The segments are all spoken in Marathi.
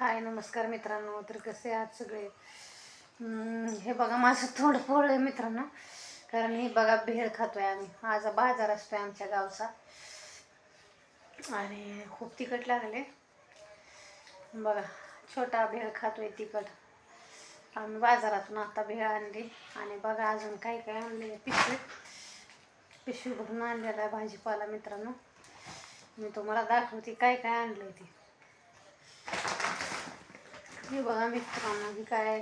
हाय नमस्कार मित्रांनो. तर कसे आहात सगळे? हे बघा माझं थोडं पोळ आहे मित्रांनो. कारण हे बघा भेळ खातोय आम्ही. आज बाजार असतोय आमच्या गावचा. आणि खूप तिखट लागले बघा छोटा भेळ खातोय तिखट. आम्ही बाजारातून आता भेळ आणली. आणि बघा अजून काय काय आणले पिशवी. पिशवी भरून आणलेला आहे भाजीपाला मित्रांनो. मी तुम्हाला दाखवते काय काय आणलं ते. हे बघा मित्रांनो ही काय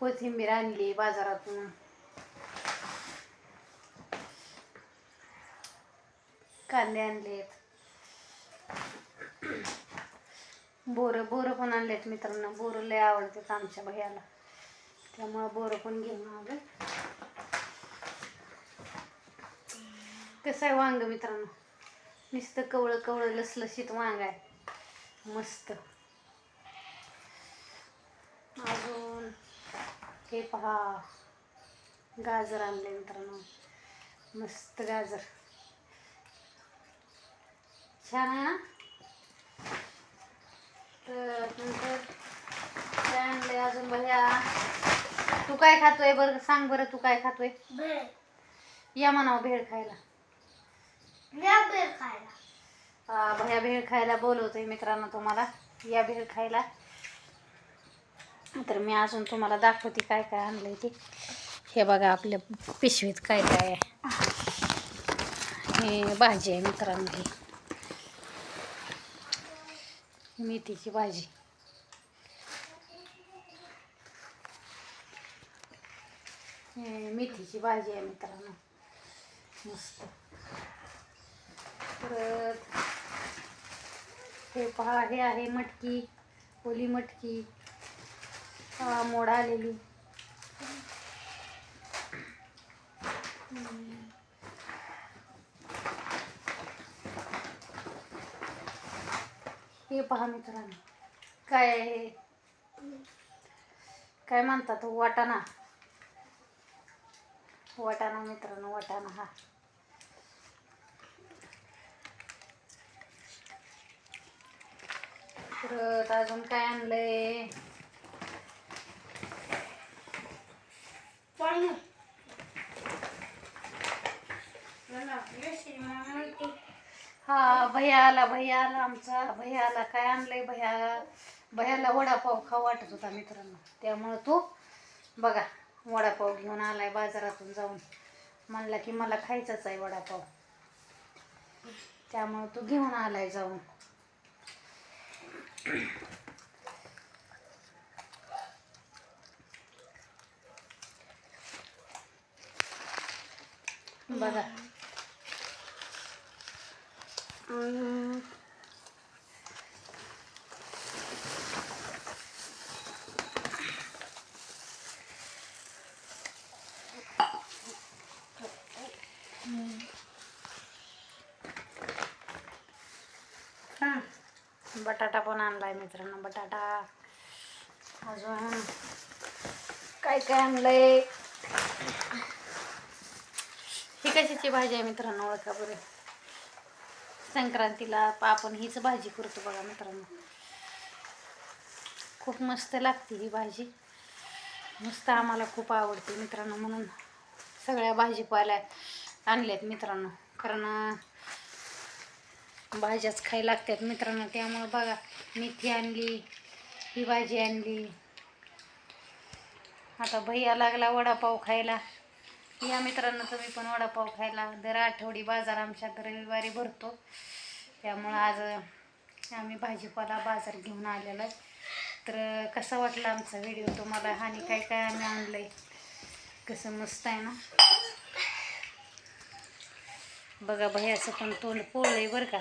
कोथिंबीर आणली बाजारातून. कांदे आणलेत. बोरं बोरं पण आणलेत मित्रांनो. बोरं लय आवडतात आमच्या भैयाला. त्यामुळं बोरं पण घेऊन आलं कसं आहे वांग मित्रांनो? नुसतं कवळं कवळं लसलशीत वांग आहे. मस्त. अजून हे पहा. गाजर आणले मित्रांनो. मस्त गाजर. छान आहे ना? तर नंतर काय आणले अजून भैया? तू काय खातोय बरं? सांग बरं तू काय खातोय? या म्हणावं भेळ खायला. या भेळ खायला. आ, भैया भेळ खायला बोलवतोय मित्रांनो तुम्हाला. या भेळ खायला. तर मी अजून तुम्हाला दाखवते काय काय आणलंय ते. हे बघा आपल्या पिशवीत काय काय आहे. हे भाजी आहे मित्रांनो. ही मेथीची भाजी. मेथीची भाजी आहे मित्रांनो. मस्त. परत हे पहा हे आहे मटकी ओली मटकी. हा मोड आलेली. हे पहा मित्रांनो. काय आहे? काय म्हणतात? वाटाणा. वाटाणा मित्रांनो वाटाणा हा. परत अजून काय आणलंय? हा भैया आला भैया आला आमचा. भैया आला काय आणलंय भैया? भैयाला वडापाव खाऊ वाटत होता मित्रांनो. त्यामुळं तो बघा वडापाव घेऊन आलाय बाजारातून जाऊन. म्हणला की मला खायचाच आहे वडापाव. त्यामुळं तो घेऊन आलाय जाऊन. बघा. बटाटा पण आणलाय मित्रांनो बटाटा. अजून काय काय आणलंय? कशाची भाजी आहे मित्रांनो? ओळखा बरे. संक्रांतीला आपण हीच भाजी करतो बघा मित्रांनो. खूप मस्त लागते ही भाजी. मस्त आम्हाला खूप आवडते मित्रांनो म्हणून सगळ्या भाजीपाल्या आणल्यात मित्रांनो. कारण भाज्याच खायला लागतात मित्रांनो. त्यामुळं बघा मेथी आणली ही भाजी आणली. आता भैया लागला वडापाव खायला. या मित्रांनो तुम्ही पण वडापाव खायला दर आठवडी बाजार आमच्यात रविवारी भरतो. त्यामुळं आज आम्ही भाजीपाला बाजार घेऊन आलेला आहे. तर कसा वाटला आमचा व्हिडिओ? तुम्हाला आणि काय काय आम्ही आणलं आहे कसं मस्त आहे ना? बघा भैयाचं पण तोंड पोळलं आहे बरं का.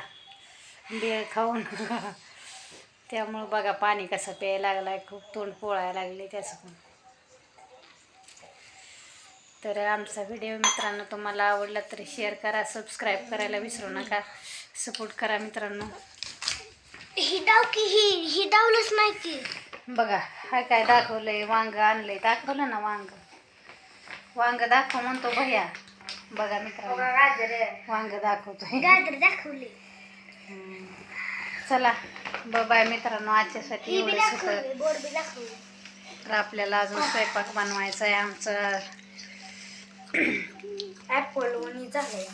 बेळ खाऊन. त्यामुळं बघा पाणी कसं प्यायला लागला आहे खूप तोंड पोळायला लागले त्याचं पण. तर आमचा व्हिडिओ मित्रांनो तुम्हाला आवडला तर शेअर करा सबस्क्राईब करायला विसरू नका. सपोर्ट करा मित्रांनो. ही डाव की ही ही डावलंच नाही की बघा हा काय दाखवलंय? वांग आणलंय. दाखवलं ना वांग? वांग दाखव म्हणतो भैया. बघा मित्रांनो. गाजर वांग दाखवतोय. गाजर दाखवली. हम्म. चला बाय मित्रांनो. आजच्यासाठी ही एवढंच होतं. दाखवली बोर्ड बी दाखवली. तर आपल्याला अजून स्वयंपाक बनवायचा आहे आमचं. ॲपल आणि झालंय.